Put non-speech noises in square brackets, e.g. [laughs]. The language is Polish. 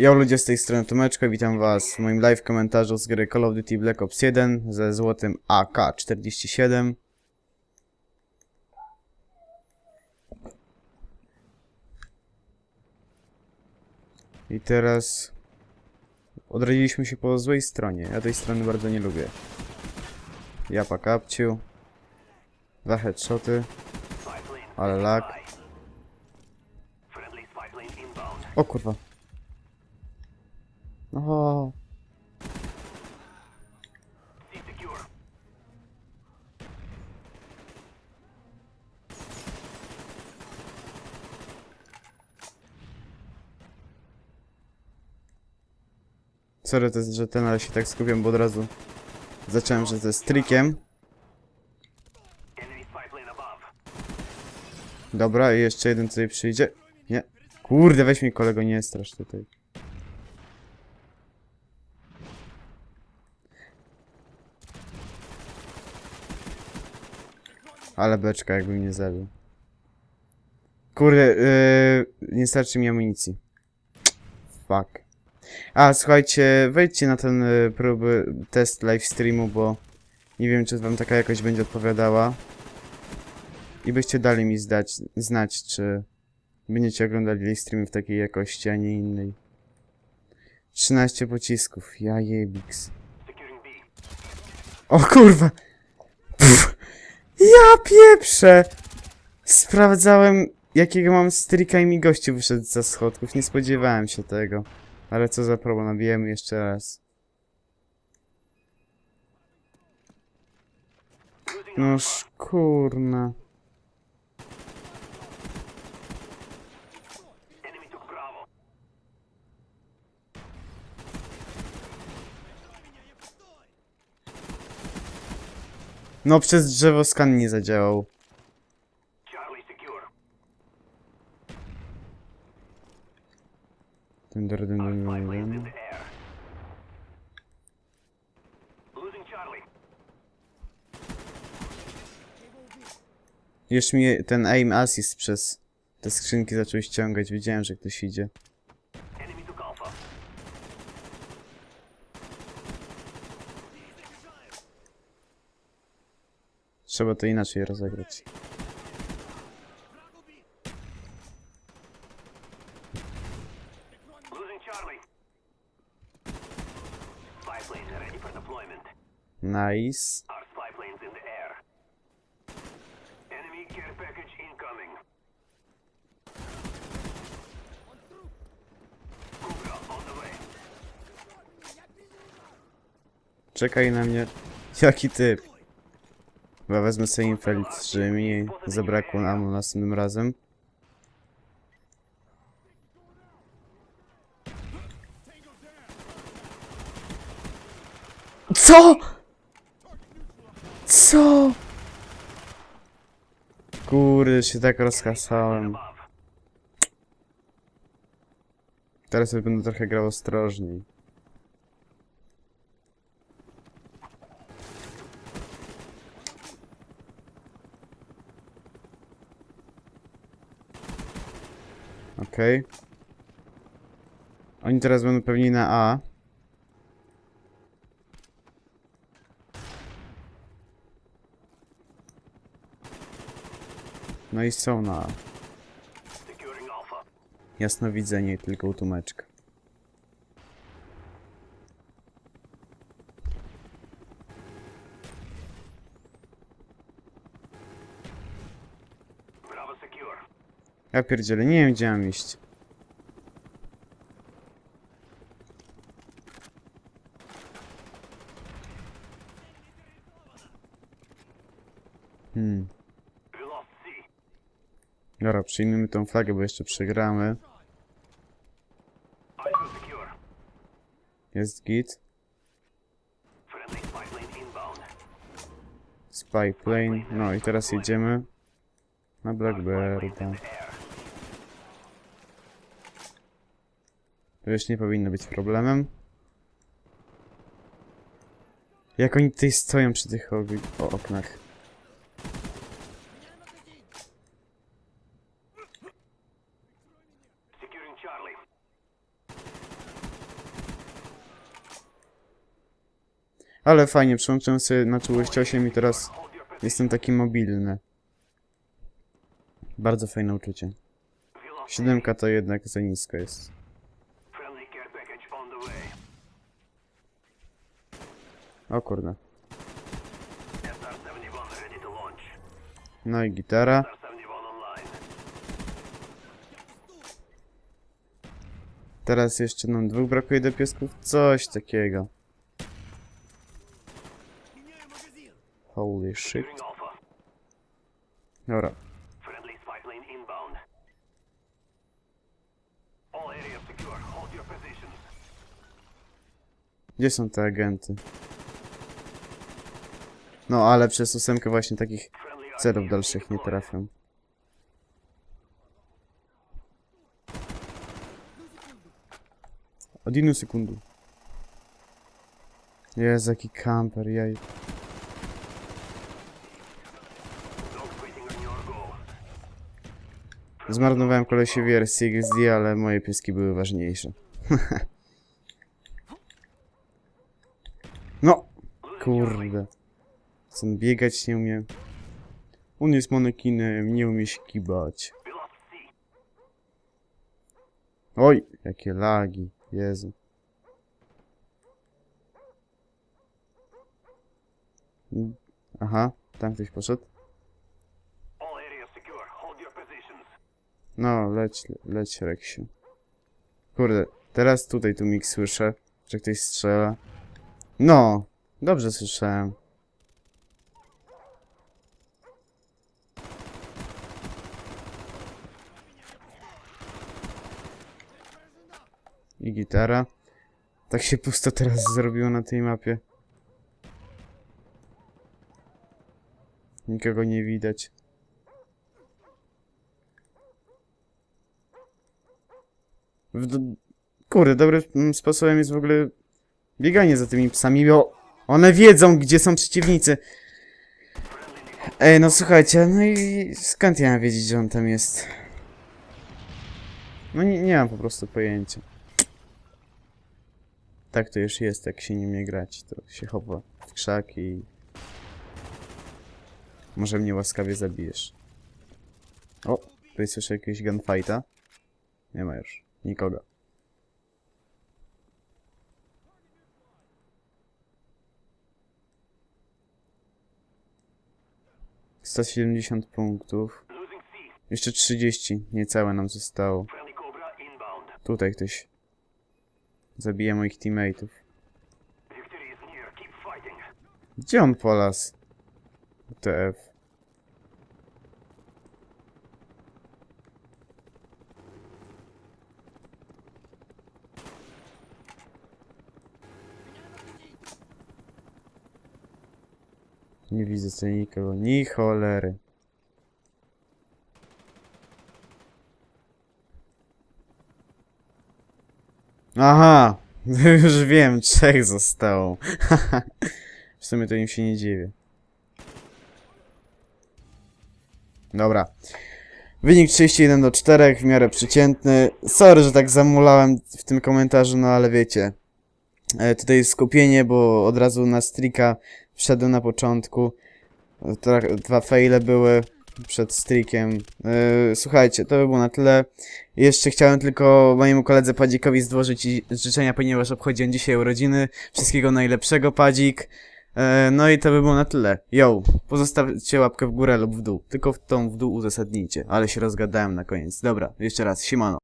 Ja ludzie z tej strony Tomeczko, witam was w moim live komentarzu z gry Call of Duty Black Ops 1 ze złotym AK-47. I teraz odradziliśmy się po złej stronie. Ja tej strony bardzo nie lubię. Japa kapciu. Dwa headshoty. Ale lag. O kurwa. O. Sorry, to jest, że ten, ale się tak skupiam, bo od razu zacząłem, że to jest trikiem. Dobra, i jeszcze jeden tutaj przyjdzie. Nie. Kurde, weź mi kolego, nie strasz tutaj. Ale beczka, jakby mnie zabił. Kurde, yy, nie starczy mi amunicji. Fuck. A, słuchajcie, wejdźcie na ten y, próby, test live streamu, bo nie wiem, czy wam taka jakość będzie odpowiadała. I byście dali mi zdać, znać, czy będziecie oglądali live streamy w takiej jakości, a nie innej. 13 pocisków, ja jebiks. O kurwa! Pff, ja pieprzę! Sprawdzałem, jakiego mam strika i mi gościu wyszedł za schodków. Nie spodziewałem się tego. Ale co za problem, nabijemy jeszcze raz. Noż kurna. No przez drzewo skan nie zadziałał. Dun, dun. Już mi ten aim assist przez te skrzynki zaczął ściągać. Widziałem, że ktoś idzie. Incoming. Cobra on the way. Czekaj na mnie. Jaki typ? Chyba wezmę sobie infelict, żeby mi zabrakło ammo następnym razem. Co? Co? Kurde, się tak rozkasałem. Teraz będę trochę grał ostrożniej. Okej. Oni teraz będą pewnie na A. No i są na A. Jasno widzenie, tylko utumeczka. Ja pierdzielę, nie wiem gdzie mam iść. Hmm. Dobra, przyjmijmy tą flagę, bo jeszcze przegramy. Jest git. Spy plane. No i teraz jedziemy na Our To już nie powinno być problemem. Jak oni tutaj stoją przy tych oknach. Ale fajnie, przełączyłem sobie na czułość 8 i teraz jestem taki mobilny. Bardzo fajne uczucie. Siódemka to jednak za nisko jest. O kurde. SR-71 ready to launch. No i gitara. SR-71 online. Teraz jeszcze nam dwóch brakuje do piesków. Coś takiego. Holy shit. Dobra. Gdzie są te agenty? No, ale przez ósemkę właśnie takich celów dalszych nie trafią. Od jedną sekundu. Jezu, jaki kamper, jaj. Zmarnowałem kolesiowi RCXD, ale moje pieski były ważniejsze. [laughs] no! Kurde. Chcę biegać, nie umiem. On jest manekinem, nie umie się kibać. Oj, jakie lagi. Jezu. Aha, tam ktoś poszedł. No, leć, leć, Reksiu. Kurde, teraz tutaj tu mig słyszę, że ktoś strzela. No, dobrze słyszałem. I gitara. Tak się pusto teraz zrobiło na tej mapie. Nikogo nie widać. W do... Kurde, dobrym sposobem jest w ogóle bieganie za tymi psami, bo one wiedzą, gdzie są przeciwnicy. Ej, no słuchajcie, no i skąd ja mam wiedzieć, że on tam jest? No nie, nie mam po prostu pojęcia. Tak to już jest, jak się nie umie grać, to się chowa w krzaki i... Może mnie łaskawie zabijesz. O, tutaj słyszę jakiegoś gunfighta. Nie ma już. Nikogo. Sto siedemdziesiąt punktów. Jeszcze 30, niecałe nam zostało. Tutaj ktoś zabija moich teammateów. Gdzie on polas? TF. Nie widzę nikogo, ni cholery. Aha! [laughs] Już wiem, trzech zostało. [laughs] w sumie to im się nie dziwię. Dobra. Wynik 31 do 4, w miarę przeciętny. Sorry, że tak zamulałem w tym komentarzu, no ale wiecie. E, tutaj skupienie, bo od razu na strika wszedłem na początku. Dwa faile były przed strikiem. E, słuchajcie, to by było na tyle. Jeszcze chciałem tylko mojemu koledze Padzikowi zdłożyć życzenia, ponieważ obchodzi on dzisiaj urodziny. Wszystkiego najlepszego, Padzik. E, no i to by było na tyle. Yo, pozostawcie łapkę w górę lub w dół. Tylko w tą w dół uzasadnijcie. Ale się rozgadałem na koniec. Dobra, jeszcze raz, siemano.